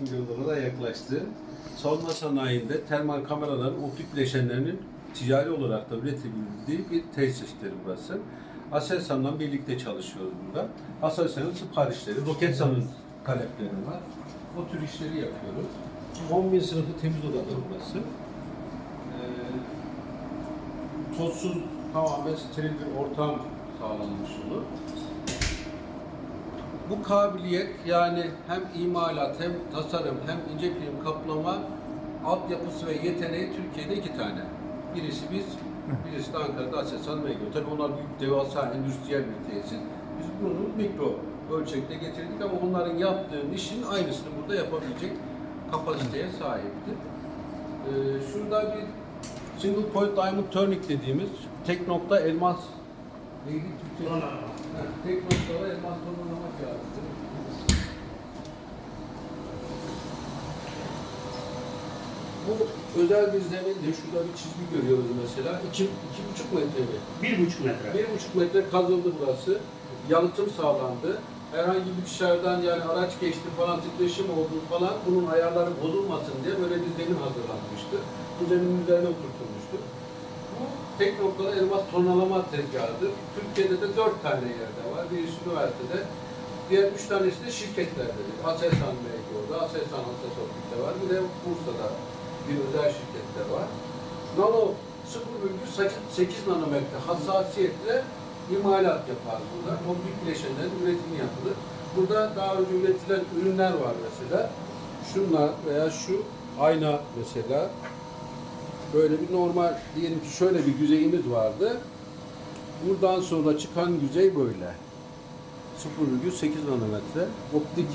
Yıllara da yaklaştı. Savunma sanayinde termal kameraların optik bileşenlerinin ticari olarak da üretebildiği bir tesistir burası. Aselsan'la birlikte çalışıyoruz burada. Aselsan'ın siparişleri, Roketsan'ın talepleri var. O tür işleri yapıyoruz. 10 bin sınıfı temiz odadır burası. Ee, tozsuz tamamen steril bir ortam sağlanmış olur. Bu kabiliyet yani hem imalat hem tasarım hem ince film kaplama altyapısı ve yeteneği Türkiye'de iki tane. Birisi biz, birisi de Ankara'da Aselsan Megro. Tabii onlar büyük devasa endüstriyel bir tesis. Biz bunu mikro ölçekte getirdik ama onların yaptığı işin aynısını burada yapabilecek kapasiteye sahipti. Ee, şurada bir single point diamond turning dediğimiz tek nokta elmas neydi Türkçe? Evet, tek noktada elmas tonlama kağıdı. Bu özel bir zemindi. Şurada bir çizgi görüyoruz mesela. İki, iki buçuk metre mi? Bir buçuk metre. Bir buçuk metre kazıldı burası. Yalıtım sağlandı. Herhangi bir dışarıdan yani araç geçti falan titreşim oldu falan bunun ayarları bozulmasın diye böyle bir zemin hazırlanmıştı. Bu zeminin üzerine oturtulmuştu. Tek elmas tonalama tezgahıdır. Türkiye'de de dört tane yerde var. Birisi üniversitede. Diğer üç tanesi de şirketlerdedir. Aselsan belki orada, Aselsan Asesoptik'te var. Bir de Bursa'da bir özel şirkette var. Nano 0,8 nanometre hassasiyetle imalat yapar burada. Optik bileşenlerin üretimi yapılır. Burada daha önce üretilen ürünler var mesela. Şunlar veya şu ayna mesela. Böyle bir normal diyelim ki şöyle bir yüzeyimiz vardı. Buradan sonra çıkan yüzey böyle. 0,8 nanometre optik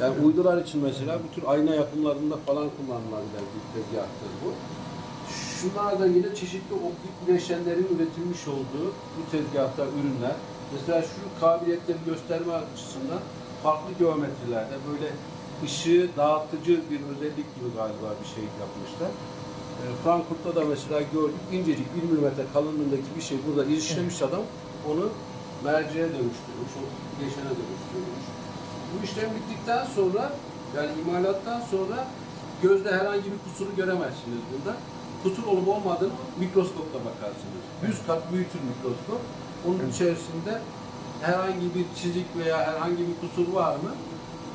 yani uydular için mesela bu tür ayna yapımlarında falan kullanılabilen bir tezgahtır bu. Şunlar da yine çeşitli optik bileşenlerin üretilmiş olduğu bu tezgahta ürünler. Mesela şu kabiliyetleri gösterme açısından farklı geometrilerde böyle ışığı dağıtıcı bir özellik gibi galiba bir şey yapmışlar. E, Frankfurt'ta da mesela gördük incecik 1 milimetre kalınlığındaki bir şey burada işlemiş adam onu merceğe dönüştürmüş, o bileşene dönüştürmüş. Bu işlem bittikten sonra yani imalattan sonra gözle herhangi bir kusuru göremezsiniz burada. Kusur olup olmadığını mikroskopla bakarsınız. 100 kat büyütür mikroskop. Onun içerisinde herhangi bir çizik veya herhangi bir kusur var mı?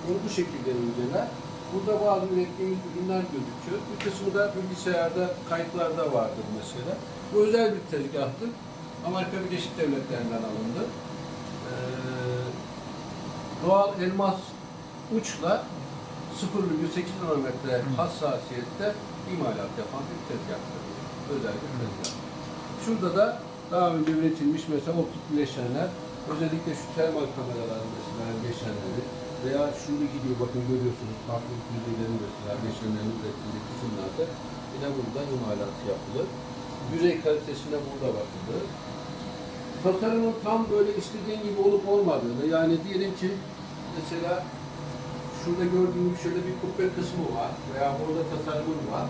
Onu bu şekilde inceler. Burada bazı ürettiğimiz ürünler gözüküyor. Bir kısmı da bilgisayarda, kayıtlarda vardır mesela. Bu özel bir tezgahtır. Amerika Birleşik Devletleri'nden alındı. Ee, doğal elmas uçla 0,8 nanometre hassasiyette imalat yapan bir tezgahtır. Özel bir tezgah. Şurada da daha önce üretilmiş mesela optik bileşenler, özellikle şu termal kameraların mesela bileşenleri veya şuradaki gibi bakın görüyorsunuz farklı yüzeylerin mesela bileşenlerin üretildiği kısımlarda yine burada imalatı yapılır. Yüzey kalitesine burada bakılır. Tasarımın tam böyle istediğin gibi olup olmadığını yani diyelim ki mesela şurada gördüğün gibi şöyle bir kubbe kısmı var veya burada tasarımın var.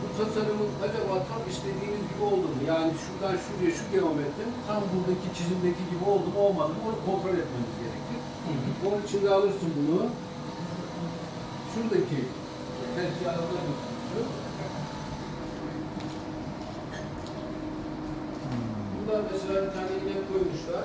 Bu tasarımın acaba tam istediğimiz gibi oldu mu? Yani şuradan şuraya şu geometri tam buradaki çizimdeki gibi oldu mu olmadı mı onu kontrol etmemiz gerekir. Onun için de alırsın bunu. Şuradaki tezgahlara götürürsün. Burada mesela bir tane inek koymuşlar.